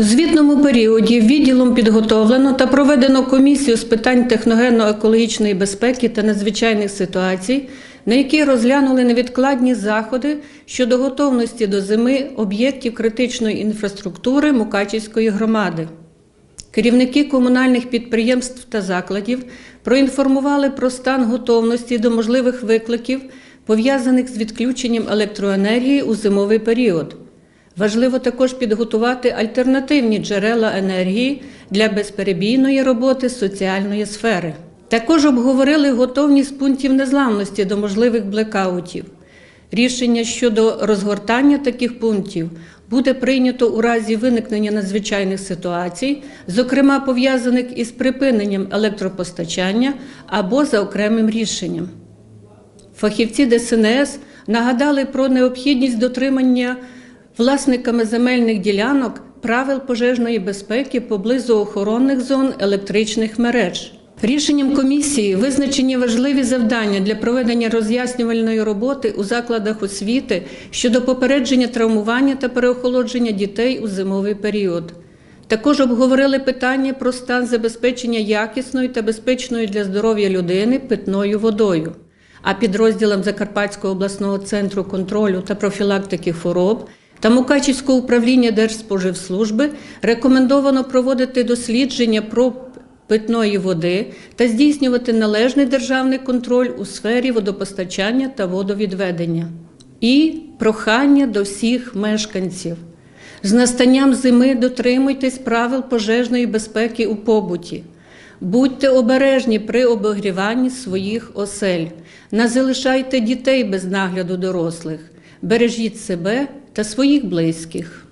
У звітному періоді відділом підготовлено та проведено комісію з питань техногенно-екологічної безпеки та надзвичайних ситуацій, на якій розглянули невідкладні заходи щодо готовності до зими об'єктів критичної інфраструктури Мукачівської громади. Керівники комунальних підприємств та закладів проінформували про стан готовності до можливих викликів, пов'язаних з відключенням електроенергії у зимовий період. Важливо також підготувати альтернативні джерела енергії для безперебійної роботи соціальної сфери. Також обговорили готовність пунктів незламності до можливих блекаутів. Рішення щодо розгортання таких пунктів буде прийнято у разі виникнення надзвичайних ситуацій, зокрема пов'язаних із припиненням електропостачання або за окремим рішенням. Фахівці ДСНС нагадали про необхідність дотримання власниками земельних ділянок правил пожежної безпеки поблизу охоронних зон електричних мереж. Рішенням комісії визначені важливі завдання для проведення роз'яснювальної роботи у закладах освіти щодо попередження травмування та переохолодження дітей у зимовий період. Також обговорили питання про стан забезпечення якісною та безпечною для здоров'я людини питною водою. А підрозділам Закарпатського обласного центру контролю та профілактики хвороб та Мукачівського управління Держспоживслужби рекомендовано проводити дослідження про питної води та здійснювати належний державний контроль у сфері водопостачання та водовідведення. І прохання до всіх мешканців. З настанням зими дотримуйтесь правил пожежної безпеки у побуті. Будьте обережні при обігріванні своїх осель. Не залишайте дітей без нагляду дорослих. Бережіть себе та своїх близьких.